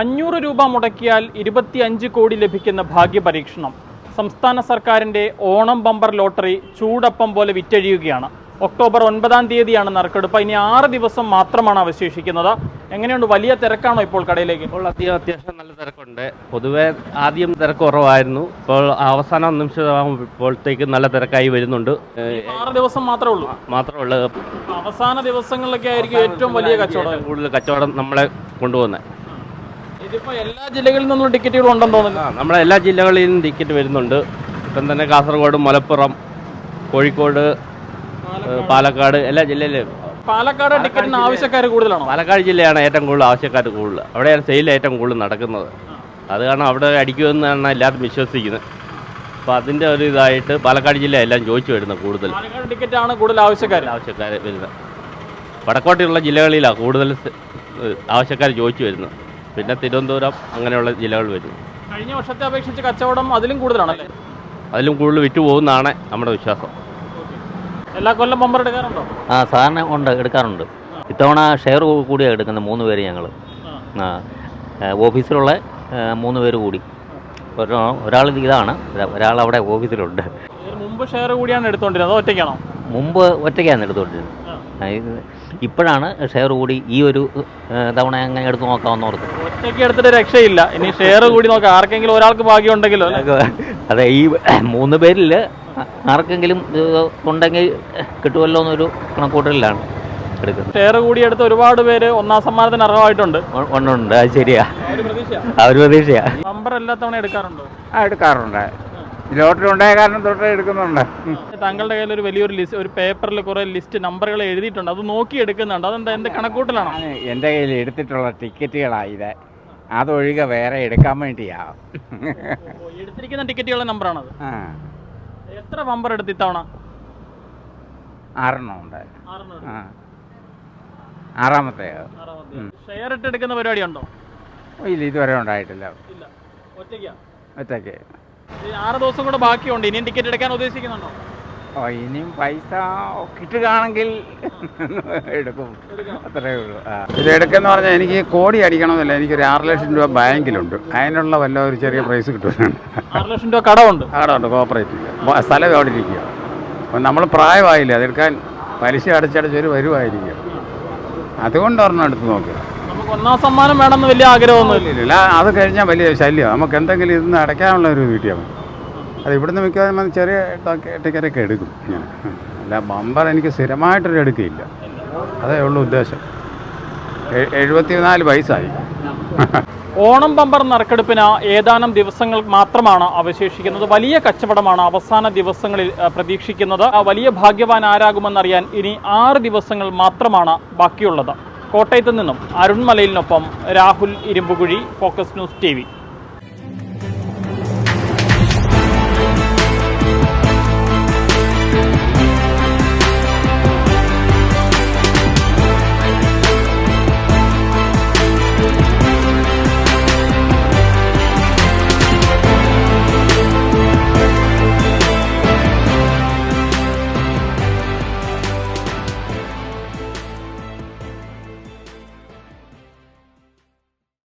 അഞ്ഞൂറ് രൂപ മുടക്കിയാൽ ഇരുപത്തിയഞ്ച് കോടി ലഭിക്കുന്ന ഭാഗ്യപരീക്ഷണം. സംസ്ഥാന സർക്കാരിന്റെ ഓണം ബമ്പർ ലോട്ടറി ചൂടപ്പം പോലെ വിറ്റഴിയുകയാണ്. ഒക്ടോബർ ഒൻപതാം തീയതിയാണ് നറുക്കെടുപ്പ്. ഇനി ആറ് ദിവസം മാത്രമാണ് അവശേഷിക്കുന്നത്. എങ്ങനെയുണ്ട്? വലിയ തിരക്കാണോ ഇപ്പോൾ കടയിലേക്ക്? ഇപ്പോൾ അധികം അത്യാവശ്യം നല്ല തിരക്കുണ്ട്. പൊതുവെ ആദ്യം തിരക്ക് കുറവായിരുന്നു. ഇപ്പോൾ അവസാന നിമിഷമാകുമ്പോഴത്തേക്ക് നല്ല തിരക്കായി വരുന്നുണ്ട്. ആറ് ദിവസം മാത്രമേ ഉള്ളൂ? മാത്രമേ ഉള്ളൂ. അവസാന ദിവസങ്ങളിലൊക്കെ ആയിരിക്കും ഏറ്റവും വലിയ കച്ചവടം. കൂടുതൽ കച്ചവടം നമ്മളെ കൊണ്ടുപോകുന്നത്. ഇതിപ്പോ എല്ലാ ജില്ലകളിൽ ടിക്കറ്റുകൾ ഉണ്ടെന്ന് തോന്നുന്നു. നമ്മുടെ നമ്മളെ എല്ലാ ജില്ലകളിൽ നിന്നും ടിക്കറ്റ് വരുന്നുണ്ട്. ഇപ്പം തന്നെ കാസർഗോഡ് മലപ്പുറം കോഴിക്കോട് പാലക്കാട്. എല്ലാ ജില്ലയിലും. പാലക്കാട് ടിക്കറ്റിന് ആവശ്യക്കാർ കൂടുതലാണ്? പാലക്കാട് ജില്ലയാണ് ഏറ്റവും കൂടുതൽ ആവശ്യക്കാർ കൂടുതൽ. അവിടെയാണ് സെയിൽ ഏറ്റവും കൂടുതൽ നടക്കുന്നത്. അത് കാരണം അവിടെ അടിക്കുമെന്നാണ് എല്ലാവരും വിശ്വസിക്കുന്നത്. അപ്പോൾ അതിന്റെ ഒരു ഇതായിട്ട് പാലക്കാട് ജില്ല എല്ലാം ചോദിച്ചു വരുന്നത് കൂടുതൽ. പാലക്കാട് ടിക്കറ്റ് ആണ് കൂടുതൽ ആവശ്യക്കാർ ആവശ്യക്കാർ വരുന്നത്. വടക്കോട്ടുള്ള ജില്ലകളിലാണ് കൂടുതൽ ആവശ്യക്കാർ ചോദിച്ചു വരുന്നത്. പിന്നെ തിരുവനന്തപുരം അങ്ങനെയുള്ള ജില്ലകൾ വരും. കഴിഞ്ഞ വർഷത്തെ അപേക്ഷിച്ച് കച്ചവടം അതിലും കൂടുതലാണ് അതിലും കൂടുതൽ വിറ്റ് പോകുന്നതാണ് നമ്മുടെ വിശ്വാസം. എല്ലാ കൊല്ലം ബമ്പർ എടുക്കാറുണ്ടോ? ആ സാധാരണ ഉണ്ട് എടുക്കാറുണ്ട്. ഇത്തവണ ഷെയർ കൂടിയാണ് എടുക്കുന്നത് മൂന്ന് പേര് ഞങ്ങൾ ആ. ഓഫീസിലുള്ള മൂന്ന് പേര് കൂടി. ഒരാ ഒരാൾ ഇതാണ് ഒരാൾ അവിടെ ഓഫീസിലുണ്ട്. മുമ്പ് ഷെയർ കൂടിയാണ് എടുത്തോണ്ടിരുന്നത് അതോ ഒറ്റയ്ക്കാണോ? മുമ്പ് ഒറ്റയ്ക്കാണ് എടുത്തോണ്ടിരുന്നത്. ഇപ്പോഴാണ് ഷെയർ കൂടി ഈ ഒരു തവണ അങ്ങനെ എടുത്ത് നോക്കാമെന്ന് ഓർത്ത് ഒറ്റയ്ക്ക് എടുത്തിട്ട് രക്ഷയില്ല. ഇനി ഷെയർ കൂടി നോക്കാം. ആർക്കെങ്കിലും ഒരാൾക്ക് ഭാഗ്യം ഉണ്ടെങ്കിലോ അല്ലേ? അതെ ഈ മൂന്ന് പേരിൽ ആർക്കെങ്കിലും ഉണ്ടെങ്കിൽ കിട്ടുമല്ലോ എന്നൊരു കണക്കൂട്ടലിലാണ് എടുക്കുന്നത്. ഷെയർ കൂടി എടുത്ത് ഒരുപാട് പേര് ഒന്നാം സമ്മാനത്തിന് അർഹമായിട്ടുണ്ട്. ഉണ്ട് ഉണ്ട് അത് ശരിയാ. അവർ പ്രതീക്ഷ ആ ഒരു പ്രതീക്ഷയാ. നമ്പർ എല്ലാ തവണ എടുക്കാറുണ്ടോ? ആ എടുക്കാറുണ്ട്. ലോട്ടറി ഉണ്ടായ കാരണം തൊട്ട് എടുക്കുന്നുണ്ട്. താങ്കളുടെ കയ്യിൽ ഒരു വലിയൊരു ലിസ്റ്റ് ഒരു പേപ്പറിൽ കുറെ ലിസ്റ്റ് നമ്പറുകൾ എഴുതിയിട്ടുണ്ട്. അത് നോക്കി എടുക്കുന്നുണ്ട്. അതെന്താ എന്റെ കണക്കൂട്ടലാണോ? എന്റെ എന്റെ കയ്യിൽ എടുത്തിട്ടുള്ള ടിക്കറ്റുകളാണ് ഇത്. അതൊഴികെ വേറെ എടുക്കാൻ വേണ്ടിയാ. എടുത്തിരിക്കുന്ന ടിക്കറ്റുകളുടെ നമ്പറാണത്. ആ. എത്ര നമ്പർ എടുത്ത് ഇത്തവണ? ആറെണ്ണം ഉണ്ട്. ആ. ആറാമത്തെ ഷെയർ ഇട്ട് എടുക്കുന്ന പരിപാടി ഉണ്ടോ ഇല്ല ഇതുവരെ ഉണ്ടായിട്ടില്ല. ഒറ്റയ്ക്കാ. ആറ് ദിവസം കൂടെ ബാക്കിയുണ്ട്. ഇനിയും ടിക്കറ്റ് എടുക്കാൻ ഉദ്ദേശിക്കുന്നുണ്ടോ? ഓ ഇനിയും പൈസ കിട്ടുകയാണെങ്കിൽ എടുക്കും. അത്രേ ഉള്ളൂ. ഇത് എടുക്കുന്ന പറഞ്ഞാൽ എനിക്ക് കോടി അടിക്കണമെന്നില്ല. എനിക്കൊരു ആറ് ലക്ഷം രൂപ ബാങ്കിലുണ്ട്. അതിനുള്ള വല്ല ഒരു ചെറിയ പ്രൈസ് കിട്ടുന്നുണ്ട് ആറ് ലക്ഷം രൂപ കടമുണ്ട്. കടമുണ്ട് കോപ്പറേറ്റീവ് സ്ഥലം അവിടെ ഇരിക്കുക. അപ്പം നമ്മൾ പ്രായമായില്ല അതെടുക്കാൻ പലിശ അടച്ചടച്ചൊരു വരുമായിരിക്കും അതുകൊണ്ട് ഒരെണ്ണം എടുത്ത് നോക്കുക ഒന്നാം സമ്മാനം വേണമെന്ന് വലിയ ആഗ്രഹമൊന്നുമില്ല ഇല്ല. അത് കഴിഞ്ഞാൽ വലിയ ശല്യം. നമുക്ക് എന്തെങ്കിലും ഇതിന്ന് അടയ്ക്കാനുള്ള ഒരു വീട്ടിയാണ് അത് ഇവിടുന്ന് മിക്കവാറും ചെറിയ ടിക്കറ്റ് ടിക്കറ്റൊക്കെ എടുക്കും ഞാൻ അല്ല ബമ്പർ എനിക്ക് സ്ഥിരമായിട്ടൊരു എടുക്കില്ല അതേ ഉള്ളൂ ഉദ്ദേശം. എഴുപത്തിനാല് വയസ്സായി. ഓണം ബമ്പർ നറുക്കെടുപ്പിന് ഏതാനും ദിവസങ്ങൾ മാത്രമാണ് അവശേഷിക്കുന്നത്. വലിയ കച്ചവടമാണ് അവസാന ദിവസങ്ങളിൽ പ്രതീക്ഷിക്കുന്നത്. വലിയ ഭാഗ്യവാൻ ആരാകുമെന്നറിയാൻ ഇനി ആറ് ദിവസങ്ങൾ മാത്രമാണ് ബാക്കിയുള്ളത്. കോട്ടയത്ത് നിന്നും അരുൺമലയിലിനൊപ്പം Rahul Irumbukuzhi focus news T